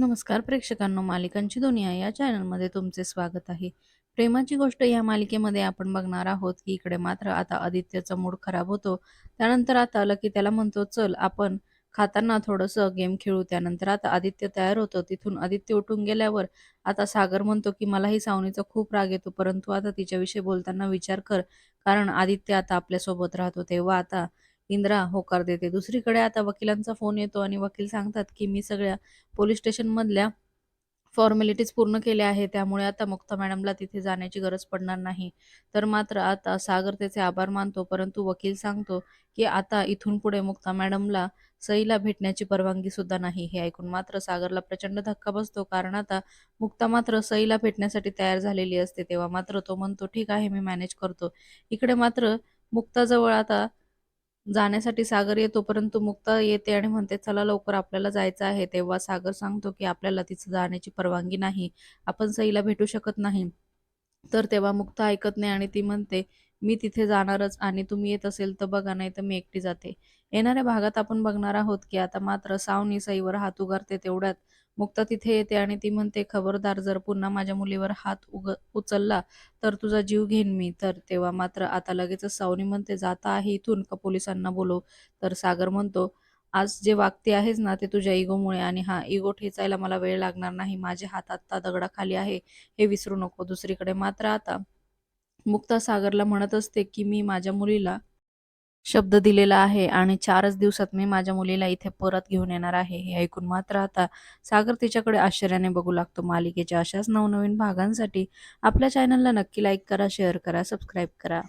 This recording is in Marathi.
नमस्कार प्रेक्षकांनो मालिकांची दुनिया या चॅनलमध्ये तुमचे स्वागत आहे. प्रेमाची गोष्ट या मालिकेमध्ये आपण बघणार आहोत की इकडे मात्र आता आदित्यचा मूड खराब होतो. त्यानंतर आता लकी त्याला म्हणतो चल आपण खाताना थोडंसं गेम खेळू. त्यानंतर आता आदित्य तयार होतो. तिथून आदित्य उठून गेल्यावर आता सागर म्हणतो की मलाही सावनीचा खूप राग येतो परंतु आता तिच्याविषयी बोलताना विचार कर. कारण आदित्य आता आपल्यासोबत राहतो तेव्हा आता इंद्रा होकार देते. दुसरीकडे आता वकिलांचा फोन येतो आणि वकील सांगतात की मी सगळ्या पोलीस स्टेशनमधल्या फॉर्मॅलिटीज पूर्ण केल्या आहे त्यामुळे आता मुक्ता मॅडमला तिथे जाण्याची गरज पडणार नाही. तर मात्र आता सागर त्याचे आभार मानतो परंतु वकील सांगतो की आता इथून पुढे मुक्ता मॅडमला सईला भेटण्याची परवानगी सुद्धा नाही. हे ऐकून मात्र सागरला प्रचंड धक्का बसतो कारण आता मुक्ता मात्र सईला भेटण्यासाठी तयार झालेली असते. तेव्हा मात्र तो म्हणतो ठीक आहे मी मॅनेज करतो. इकडे मात्र मुक्ताजवळ आता जाण्यासाठी सागर येतो परंतु मुक्ता येते आणि म्हणते चला लवकर आपल्याला जायचं आहे. तेव्हा सागर सांगतो की आपल्याला तिचं जाण्याची परवानगी नाही. आपण सईला भेटू शकत नाही. तर तेव्हा मुक्ता ऐकत नाही आणि ती म्हणते मी तिथे जाणारच आणि तुम्ही येत असेल तर बघा नाही तर मी एकटी जाते. येणाऱ्या भागात आपण बघणार आहोत की आता मात्र सावनी सईवर हात उगारते तेवढ्यात. मुक्ता तिथे येते आणि ती म्हणते खबरदार जर पुन्हा माझ्या मुलीवर हात उग उचलला तर तुझा जीव घेईन मी. तर तेव्हा मात्र आता लगेचच सावनी म्हणते जाता आहे इथून का पोलिसांना बोलो तर सागर म्हणतो आज जे वागते आहेस ना ते तुझ्या इगोमुळे आणि हा इगो ठेचायला मला वेळ लागणार नाही. माझे हात आत्ता दगडाखाली आहे. हे विसरू नको. दुसरीकडे मात्र आता मुक्ता सागरला म्हणत असते की मी माझ्या मुलीला शब्द दिलेला आहे आणि चारच दिवसात मी माझ्या मुलीला इथे परत घेऊन येणार आहे. हे ऐकून मात्र आता सागर तिच्याकडे आश्चर्याने बघू लागतो. मालिकेच्या अशाच नवनवीन भागांसाठी आपल्या चॅनलला नक्की लाईक करा शेअर करा सबस्क्राईब करा.